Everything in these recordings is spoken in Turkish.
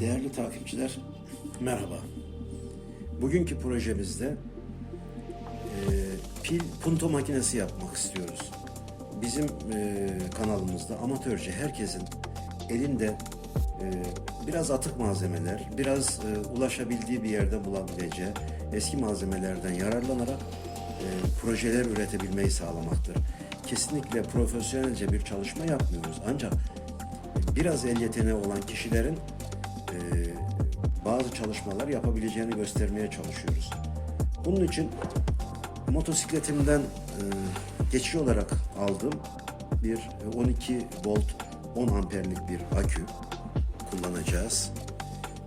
Değerli takipçiler, merhaba. Bugünkü projemizde e, pil punto makinesi yapmak istiyoruz. Bizim e, kanalımızda amatörce herkesin elinde e, biraz atık malzemeler, biraz e, ulaşabildiği bir yerde bulabileceği eski malzemelerden yararlanarak e, projeler üretebilmeyi sağlamaktır. Kesinlikle profesyonelce bir çalışma yapmıyoruz. Ancak biraz el yeteneği olan kişilerin e, bazı çalışmalar yapabileceğini göstermeye çalışıyoruz. Bunun için motosikletimden e, geçici olarak aldığım bir 12 volt 10 amperlik bir akü kullanacağız.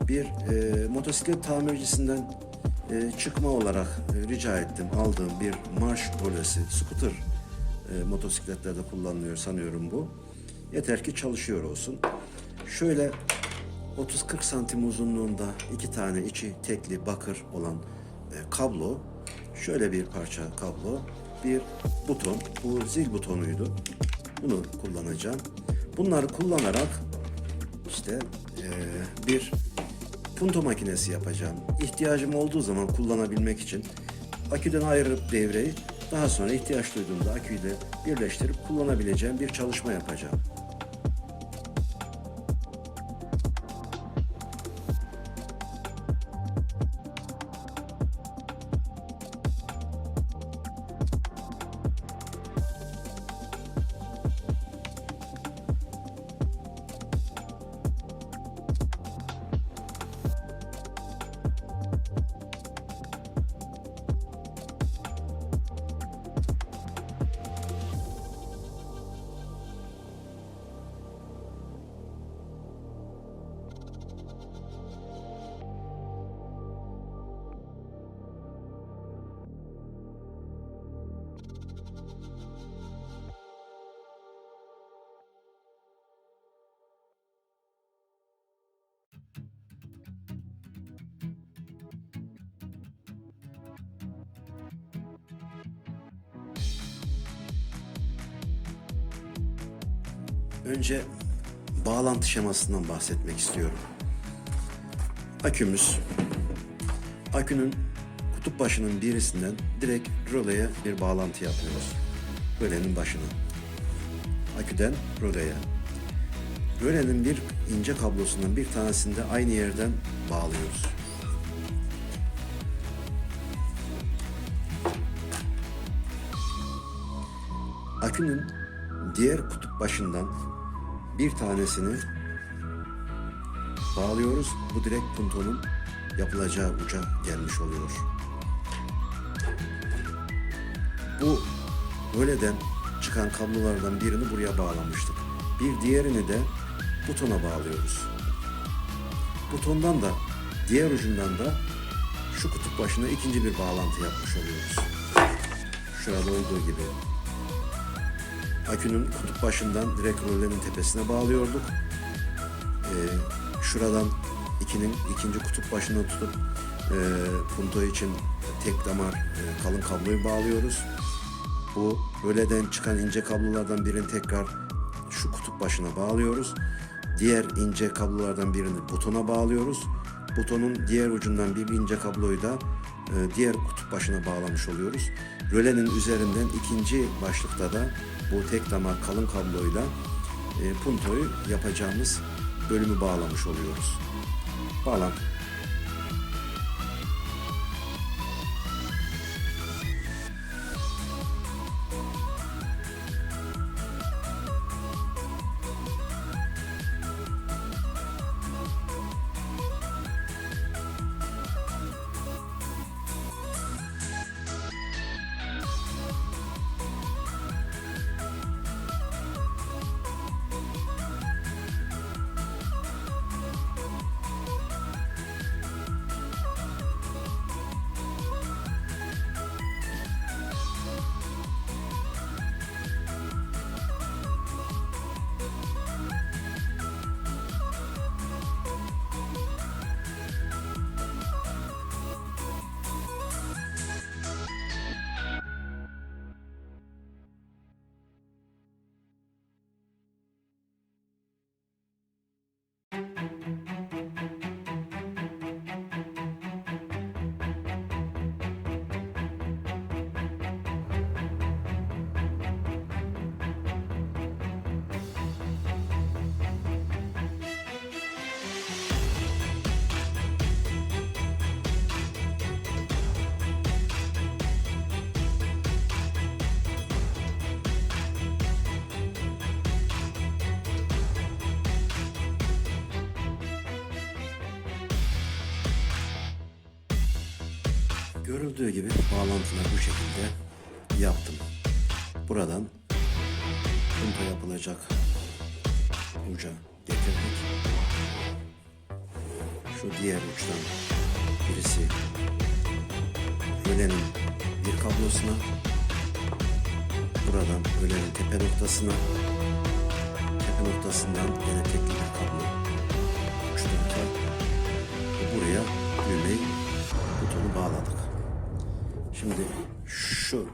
Bir e, motosiklet tamircisinden e, çıkma olarak e, rica ettim aldığım bir marş rolesi, scooter e, motosikletlerde kullanılıyor sanıyorum bu. Yeter ki çalışıyor olsun. Şöyle 30-40 santim uzunluğunda iki tane içi tekli bakır olan e, kablo. Şöyle bir parça kablo. Bir buton. Bu zil butonuydu. Bunu kullanacağım. Bunları kullanarak işte e, bir punto makinesi yapacağım. İhtiyacım olduğu zaman kullanabilmek için aküden ayırıp devreyi daha sonra ihtiyaç duyduğumda aküyle birleştirip kullanabileceğim bir çalışma yapacağım. Önce bağlantı şemasından bahsetmek istiyorum. Akümüz, akünün kutup başının birisinden direkt röleye bir bağlantı yapıyoruz. Rölenin başına. Aküden röleye. Rölenin bir ince kablosundan bir tanesini de aynı yerden bağlıyoruz. Akünün diğer kutup başından bir tanesini bağlıyoruz. Bu direkt puntonun yapılacağı uca gelmiş oluyor. Bu böyleden çıkan kablolardan birini buraya bağlamıştık. Bir diğerini de butona bağlıyoruz. Butondan da diğer ucundan da şu kutup başına ikinci bir bağlantı yapmış oluyoruz. Şurada olduğu gibi akünün kutup başından direkt rölenin tepesine bağlıyorduk. Ee, şuradan ikinin ikinci kutup başına tutup e, punto için tek damar e, kalın kabloyu bağlıyoruz. Bu röleden çıkan ince kablolardan birini tekrar şu kutup başına bağlıyoruz. Diğer ince kablolardan birini butona bağlıyoruz. Butonun diğer ucundan bir ince kabloyu da e, diğer kutup başına bağlamış oluyoruz. Rölenin üzerinden ikinci başlıkta da bu tek damar kalın kabloyla e, puntoyu yapacağımız bölümü bağlamış oluyoruz. Bağlan. Görüldüğü gibi bağlantıları bu şekilde yaptım. Buradan punta yapılacak uca getirdik. Şu diğer uçtan birisi ölenin bir kablosuna buradan ölenin tepe noktasına tepe noktasından yine tekli bir kablo uçtururken buraya düğmeyi. Şimdi şu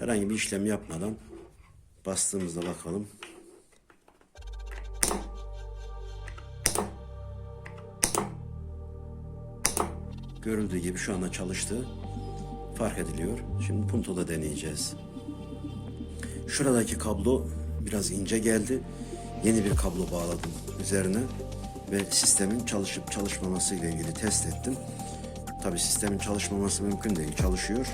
herhangi bir işlem yapmadan bastığımızda bakalım. Görüldüğü gibi şu anda çalıştığı fark ediliyor. Şimdi puntoda deneyeceğiz. Şuradaki kablo biraz ince geldi. Yeni bir kablo bağladım üzerine ve sistemin çalışıp çalışmaması ile ilgili test ettim. Tabi sistemin çalışmaması mümkün değil, çalışıyor.